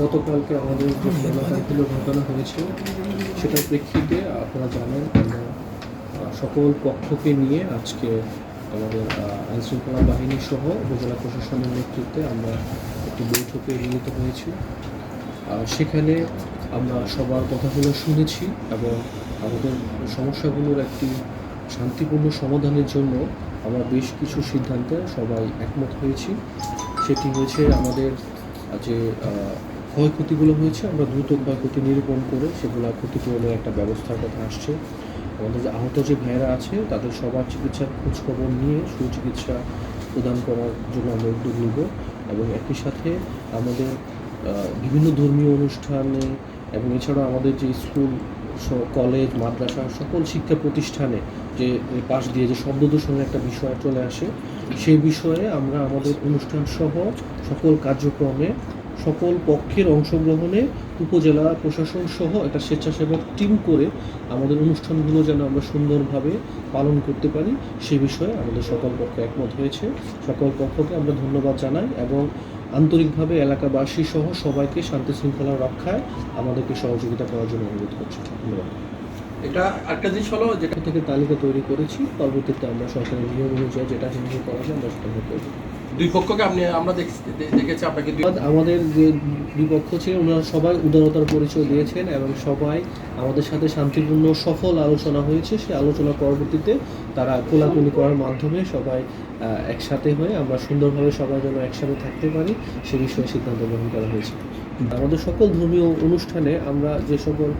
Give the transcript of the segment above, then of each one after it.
গতকালকে আমাদের যে গোলাকারগুলো ঘটানো হয়েছে, সেটার প্রেক্ষিতে আপনারা জানেন আমরা সকল পক্ষকে নিয়ে আজকে আমাদের আইন শৃঙ্খলা বাহিনী সহ উপজেলা প্রশাসনের নেতৃত্বে আমরা একটি বৈঠকে মিলিত হয়েছি। সেখানে আমরা সবার কথাগুলো শুনেছি এবং আমাদের সমস্যাগুলোর একটি শান্তিপূর্ণ সমাধানের জন্য আমরা বেশ কিছু সিদ্ধান্তে সবাই একমত হয়েছি। সেটি হয়েছে আমাদের যে ক্ষয়ক্ষতিগুলো হয়েছে, আমরা দ্রুত ক্ষয়ক্ষতি নিরূপণ করে সেগুলো ক্ষতিপূরণের একটা ব্যবস্থার কথা আসছে। আমাদের যে আহত যে ভাইয়েরা আছে, তাদের সবার চিকিৎসার খোঁজখবর নিয়ে সুচিকিৎসা প্রদান করার জন্য আমরা উদ্যোগ নিব এবং একই সাথে আমাদের বিভিন্ন ধর্মীয় অনুষ্ঠানে এবং এছাড়া আমাদের যে স্কুল কলেজ, মাদ্রাসা সকল শিক্ষা প্রতিষ্ঠানে যে পাশ দিয়ে যে শব্দ দূষণের একটা বিষয় চলে আসে, সেই বিষয়ে আমরা আমাদের অনুষ্ঠান সহ সকল কার্যক্রমে সকল পক্ষের অংশগ্রহণে উপজেলা প্রশাসন সহ একটা স্বেচ্ছাসেবক টিম করে আমাদের অনুষ্ঠানগুলো যেন আমরা সুন্দরভাবে পালন করতে পারি, সে বিষয়ে আমাদের সকল পক্ষ একমত হয়েছে। সকল পক্ষকে আমরা ধন্যবাদ জানাই এবং আন্তরিকভাবে এলাকাবাসী সহ সবাইকে শান্তি শৃঙ্খলা রক্ষায় আমাদেরকে সহযোগিতা করার জন্য অনুরোধ করছি। ধন্যবাদ। এটা একটা জিনিস হলো যেটা থেকে তালিকা তৈরি করেছি পরবর্তীতে আমরা সরকারি নিয়ম অনুযায়ী যেটা হিন্দু করা যায় আমরা সেটা করব। দুই পক্ষকে আপনি আমরা দেখছি- আপনাকে আমাদের যে বিপক্ষ ছিল ওনারা সবাই উদারতার পরিচয় দিয়েছেন এবং সবাই আমাদের সাথে শান্তিপূর্ণ সফল আলোচনা হয়েছে। সেই আলোচনা পরবর্তীতে তারা কোলাকুলি করার মাধ্যমে সবাই একসাথে হয়ে আমরা সুন্দরভাবে সবাই যেন একসাথে থাকতে পারি সে বিষয়ে সিদ্ধান্ত গ্রহণ করা হয়েছে। আমাদের সকল ধর্মীয় অনুষ্ঠানে আমরা যে সকল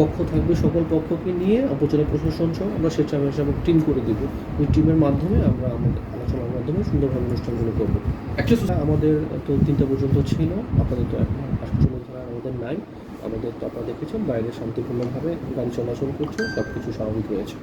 পক্ষ থাকবে সকল পক্ষকে নিয়ে উপজেলা প্রশাসন সহ আমরা স্বেচ্ছাসেবক টিম করে দেবো। ওই টিমের মাধ্যমে আমরা আমাদের আলোচনার মাধ্যমে সুন্দরভাবে অনুষ্ঠানগুলো করব। Actually, আমাদের তো তিনটা পর্যন্ত ছিল আপনাদের তো এখন আমাদের নাই। আমাদের তো আপনারা দেখেছেন বাইরে শান্তিপূর্ণভাবে গাড়ি চলাচল করছে সব কিছু স্বাভাবিক রয়েছে।